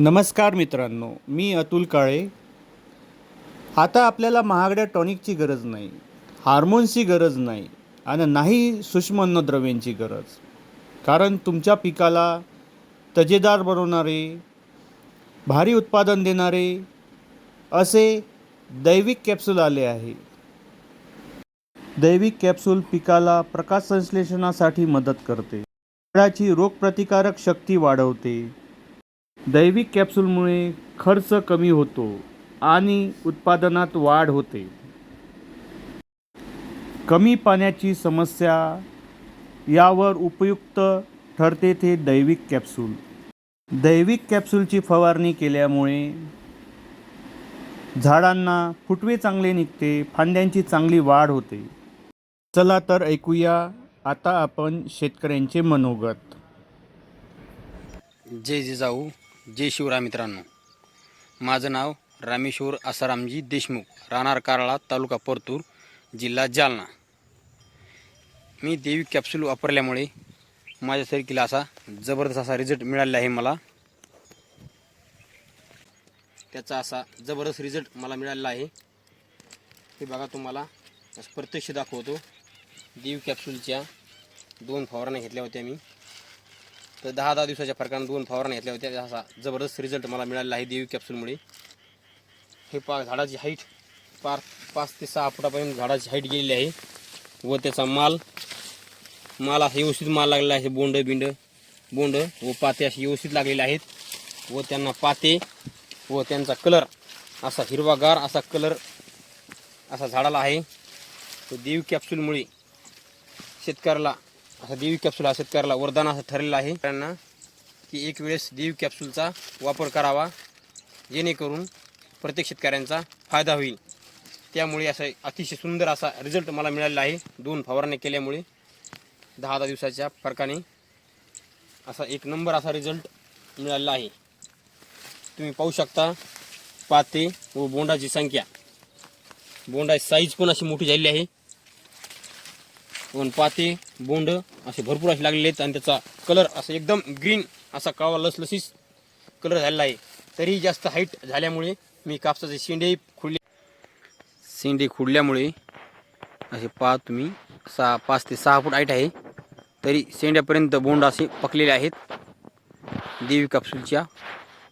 नमस्कार मित्रांनो मी अतुल काळे. आता आपल्याला महागड्या टॉनिकची गरज नाही हार्मोन्सची गरज नाही आणि नाही सूक्ष्म अन्नद्रव्यांची गरज. कारण तुमच्या पिकाला तजेदार बनवणारे भारी उत्पादन देणारे असे दैविक कॅप्सूल आले आहे. दैविक कॅप्सूल पिकाला प्रकाश संश्लेषणासाठी मदत करते. फळाची रोगप्रतिकारक शक्ती वाढवते. दैविक कॅप्सूलमुळे खर्च कमी होतो आणि उत्पादनात वाढ होते. कमी पाण्याची समस्या यावर उपयुक्त ठरते ते दैविक कॅप्सूल दैविक कॅप्सूलची फवारणी केल्यामुळे झाडांना फुटवे चांगले निघते फांद्यांची चांगली वाढ होते. चला तर ऐकूया आता आपण शेतकऱ्यांचे मनोगत. जय जिजाऊ. जय शिवराय मित्रांनो. माझं नाव रामेश्वर आसारामजी देशमुख राहणार कारळा तालुका परतूर जिल्हा जालना. मी देवी कॅप्सूल वापरल्यामुळे माझ्या सरकीला असा जबरदस्त असा रिझल्ट मिळालेला आहे मला. त्याचा असा जबरदस्त रिझल्ट मला मिळालेला आहे. हे बघा तुम्हाला प्रत्यक्ष दाखवतो. देवी कॅप्सूलच्या दोन फवारण्या घेतल्या होत्या मी. तर दहा दहा दिवसाच्या फरकानं दोन फवारण्या घेतल्या होत्या. असा जबरदस्त रिझल्ट मला मिळालेला आहे देवी कॅप्सूलमुळे हे पा झाडाची हाईट पार पाच ते सहा फुटापर्यंत झाडाची हाईट गेलेली आहे. व त्याचा माल माल असा व्यवस्थित माल लागलेला आहे. बोंड बिंड बोंड व पाते असे व्यवस्थित लागलेले आहेत. व त्यांना पाते व त्यांचा कलर असा हिरवागार असा कलर असा झाडाला आहे. तो देवी कॅप्सूलमुळे शेतकऱ्याला असा देवी कॅप्सूल हा शेतकऱ्याला वरदान असं ठरलेलं आहे. त्यांना की एक वेळेस देवी कॅप्सूलचा वापर करावा जेणेकरून प्रत्येक शेतकऱ्यांचा फायदा होईल. त्यामुळे असा अतिशय सुंदर असा रिझल्ट मला मिळालेला आहे. दोन फवारण्या केल्यामुळे दहा दहा दिवसाच्या फरकाने असा एक नंबर असा रिझल्ट मिळालेला आहे. तुम्ही पाहू शकता पाते व बोंडाची संख्या. बोंडाची साईज पण अशी मोठी झालेली आहे. पण पाते बोंड असे भरपूर असे लागलेले आहेत आणि त्याचा कलर असं एकदम ग्रीन असा कावा लसलसीस कलर झालेला आहे. तरी जास्त हाईट झाल्यामुळे मी कापसाचे शेंडे खुडले. शेंडे खुडल्यामुळे असे पहा तुम्ही सहा पाच ते सहा फूट हाईट आहे. तरी शेंड्यापर्यंत बोंड असे पकलेले आहेत. देवी कॅप्सूलच्या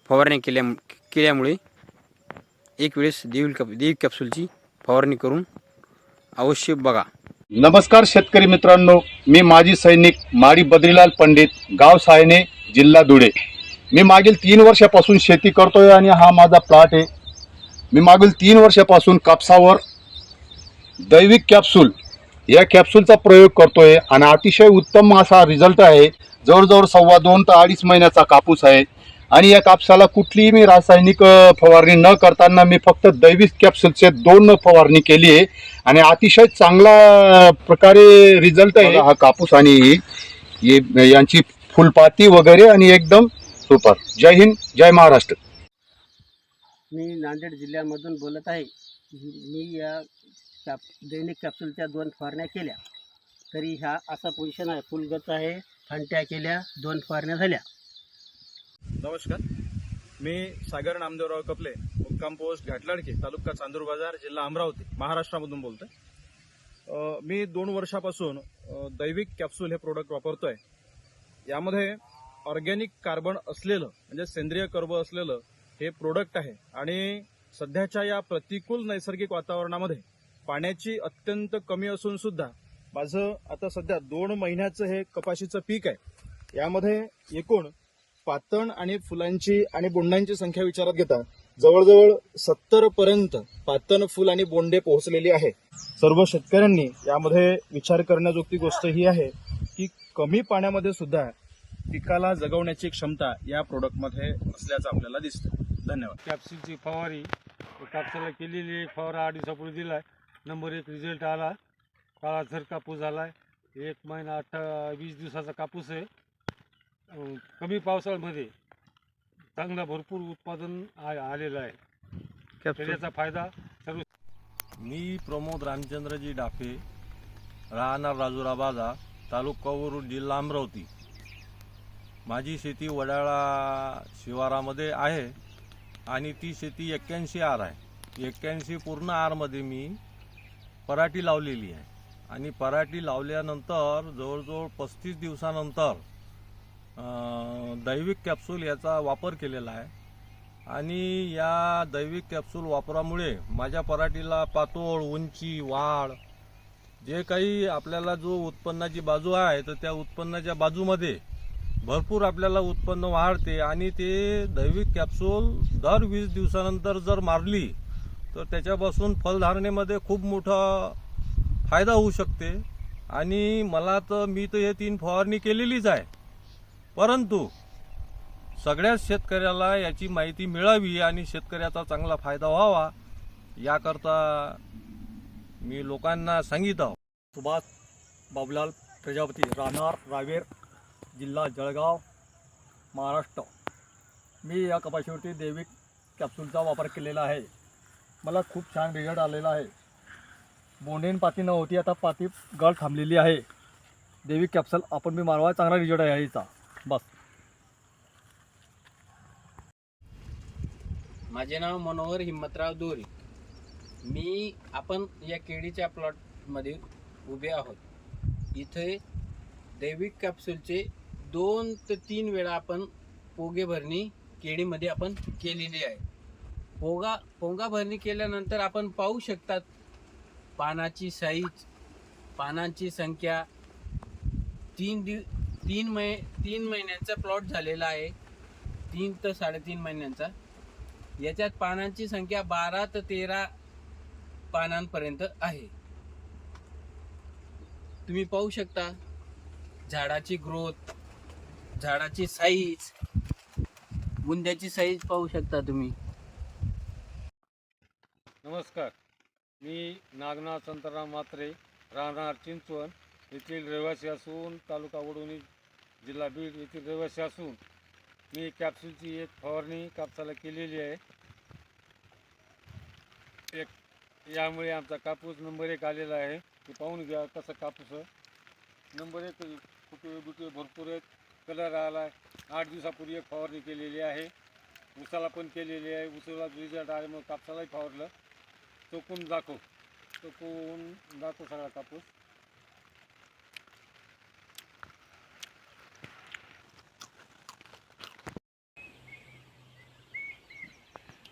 फवारणी केल्या केल्यामुळे एक वेळेस देवी कॅप देवी कॅप्सूलची फवारणी करून अवश्य बघा. नमस्कार शेतकरी मित्रांनो मी माजी सैनिक माडी बद्रीलाल पंडित गाव सायने जिल्हा धुळे. मी मागील तीन वर्षापासून शेती करतोय आणि हा माझा प्लॉट आहे. मी मागील तीन वर्षापासून कापसावर दैविक कॅप्सूल या कॅप्सूलचा प्रयोग करतोय आणि अतिशय उत्तम असा रिझल्ट आहे. जवळजवळ सव्वा दोन ते अडीच महिन्याचा कापूस आहे. आणि या कापसाला कुठलीही मी रासायनिक फवारणी न करताना मी फक्त दैविक कॅप्सूलचे दोन फवारणी केली आहे. आणि अतिशय चांगला प्रकारे रिझल्ट आहे. हा कापूस आणि हे- यांची फुलपाती वगैरे आणि एकदम सुपर. जय हिंद जय महाराष्ट्र. मी नांदेड जिल्ह्यामधून बोलत आहे. मी या कॅप दैनिक कॅप्सूलच्या दोन फवारण्या केल्या. तरी ह्या असा पोझिशन आहे फुलगत आहे फांट्या केल्या दोन फवारण्या झाल्या. नमस्कार. मी सागर नामदेवराव कपले मुक्काम पोस्ट घाटलाडके तालुका चांदूर बाजार जिल्हा अमरावती महाराष्ट्रामधून बोलतोय. मी दोन वर्षापासून दैविक कॅप्सूल हे प्रोडक्ट वापरतोय. यामध्ये ऑर्गॅनिक कार्बन असलेलं म्हणजे सेंद्रिय कर्ब असलेलं हे प्रोडक्ट आहे. आणि सध्याच्या या प्रतिकूल नैसर्गिक वातावरणामध्ये पाण्याची अत्यंत कमी असून सुद्धा माझं आता सध्या दोन महिन्याचं हे कपाशीचं पीक आहे. यामध्ये एकूण पातण आणि फुलांची आणि बोंडांची संख्या विचारात घेता जवळजवळ सत्तर पर्यंत पातण फुल आणि बोंडे पोहोचलेली आहे. सर्व शेतकऱ्यांनी यामध्ये विचार करण्याजोगती गोष्ट ही आहे की कमी पाण्यामध्ये सुद्धा पिकाला जगवण्याची क्षमता या प्रोडक्टमध्ये असल्याचं आपल्याला दिसतं धन्यवाद. कॅप्सूलची फवारी कापसाला केलेली एक फवारा अडीच दिवसापूर्वी दिलाय. नंबर एक रिझल्ट आला. काळासर कापूस झालाय. एक महिना अठ्ठा वीस दिवसाचा कापूस आहे. कमी पावसाळ्यामध्ये चांगला भरपूर उत्पादन आ- आलेलं आहे. तर याचा फायदा सर्व मी प्रमोद रामचंद्रजी डाफे राहणार राजुरा बाजार तालुका वरुड जिल्हा अमरावती. माझी शेती वडाळा शिवारामध्ये आहे आणि ती शेती एक्क्याऐंशी आर आहे. एक्क्याऐंशी पूर्ण आरमध्ये मी पराठी लावलेली आहे. आणि पराठी लावल्यानंतर जवळजवळ पस्तीस दिवसानंतर दैविक कॅप्सूल याचा वापर केलेला आहे. आणि या दैविक कॅप्सूल वापरामुळे माझ्या पराठीला पातोळ उंची वाढ जे काही आपल्याला जो उत्पन्नाची बाजू आहे तर त्या उत्पन्नाच्या बाजूमध्ये भरपूर आपल्याला उत्पन्न वाढते. आणि ते दैविक कॅप्सूल दर वीस दिवसानंतर जर मारली तर त्याच्यापासून फलधारणेमध्ये खूप मोठा फायदा होऊ शकते. आणि मला तर मी तर हे तीन फवारणी केलेलीच आहे. परंतु सगळ्याच शेतकऱ्याला याची माहिती मिळावी आणि शेतकऱ्याचा चांगला फायदा व्हावा याकरता मी लोकांना सांगित आहो. सुभाष बाबुलाल प्रजापती राहणार रावेर जिल्हा जळगाव महाराष्ट्र. मी या कपाशीवरती दैविक कॅप्सूलचा वापर केलेला आहे. मला खूप छान रिझल्ट आलेला आहे. बोंडेन पाती नव्हती आता पाती गळ थांबलेली आहे. देविक कॅप्सल आपण मी मारवा चांगला रिझल्ट आहे याचा. बस. माझे नाव मनोहर हिम्मतराव दोरी. मी आपण या केळीच्या प्लॉटमध्ये उभे आहोत. इथे दैविक कॅप्सूलचे दोन ते तीन वेळा आपण पोगे भरणी केळीमध्ये आपण केलेली आहे. पोगा पोंगा भरणी केल्यानंतर आपण पाहू शकतात पानाची साईज पानांची संख्या तीन दिव तीन मै तीन महिन्यांचा प्लॉट झालेला आहे. तीन ते साडेतीन महिन्यांचा. याच्यात पानांची संख्या बारा ते तेरा पानांपर्यंत आहे. तुम्ही पाहू शकता झाडाची ग्रोथ झाडाची साईज बुंद्याची साईज पाहू शकता तुम्ही. नमस्कार. मी नागनाथ संतराम मात्रे राहणार चिंचवण येथील रहिवासी असून तालुका वडवणी जिल्हा बीड येथील रहिवासी असून मी कॅप्सूलची एक फवारणी कापसाला केलेली आहे. एक यामुळे आमचा कापूस नंबर एक आलेला आहे. ते पाहून घ्या कसं कापूस नंबर एक कुठे बुटे भरपूर आहेत. कलर आला आहे. आठ दिवसापूर्वी एक फवारणी केलेली आहे. उसाला पण केलेली आहे. उसाला रिझल्ट आले मग कापसालाही फवारलं. चोकून दाखव. चोकून दाखव सगळा कापूस.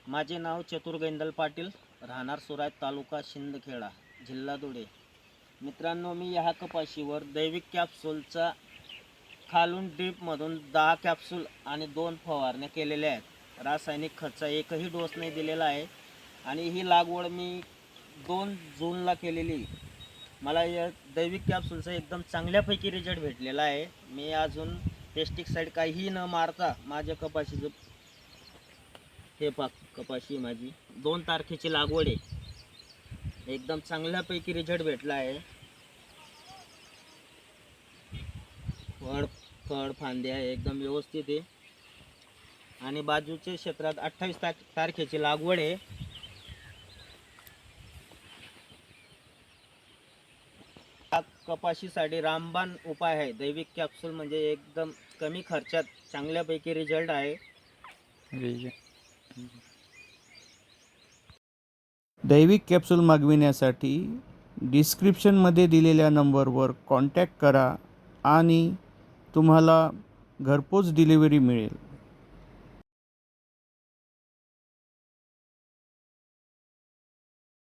माझे नाव चतुर गैंदल पाटील राहणार सुरात तालुका शिंदखेडा जिल्हा धुळे. मित्रांनो मी ह्या कपाशीवर दैविक कॅप्सूलचा खालून ड्रीपमधून दहा कॅप्सूल आणि दोन फवारण्या केलेल्या आहेत. रासायनिक खर्चा एकही डोस नाही दिलेला आहे आणि ही लागवड मी दोन जूनला केलेली. मला या दैविक कॅप्सूलचा एकदम चांगल्यापैकी रिझल्ट भेटलेला आहे. मी अजून पेस्टिसाईड काहीही न मारता माझ्या कपाशीचं हे पाक कपाशी माझी. दोन तारखेची लागवड आहे. एकदम चांगल्यापैकी रिझल्ट भेटला आहे. फळ फळ फांदे आहे एकदम व्यवस्थित आहे. आणि बाजूच्या क्षेत्रात अठ्ठावीस तार तारखेची लागवड आहे. कपाशीसाठी रामबाण उपाय आहे. दैविक कॅप्सूल म्हणजे एकदम कमी खर्चात चांगल्यापैकी रिझल्ट आहे. दैविक कॅप्सूल मागविण्यासाठी डिस्क्रिप्शनमध्ये दिलेल्या नंबरवर कॉन्टॅक्ट करा आणि तुम्हाला घरपोच डिलिव्हरी मिळेल.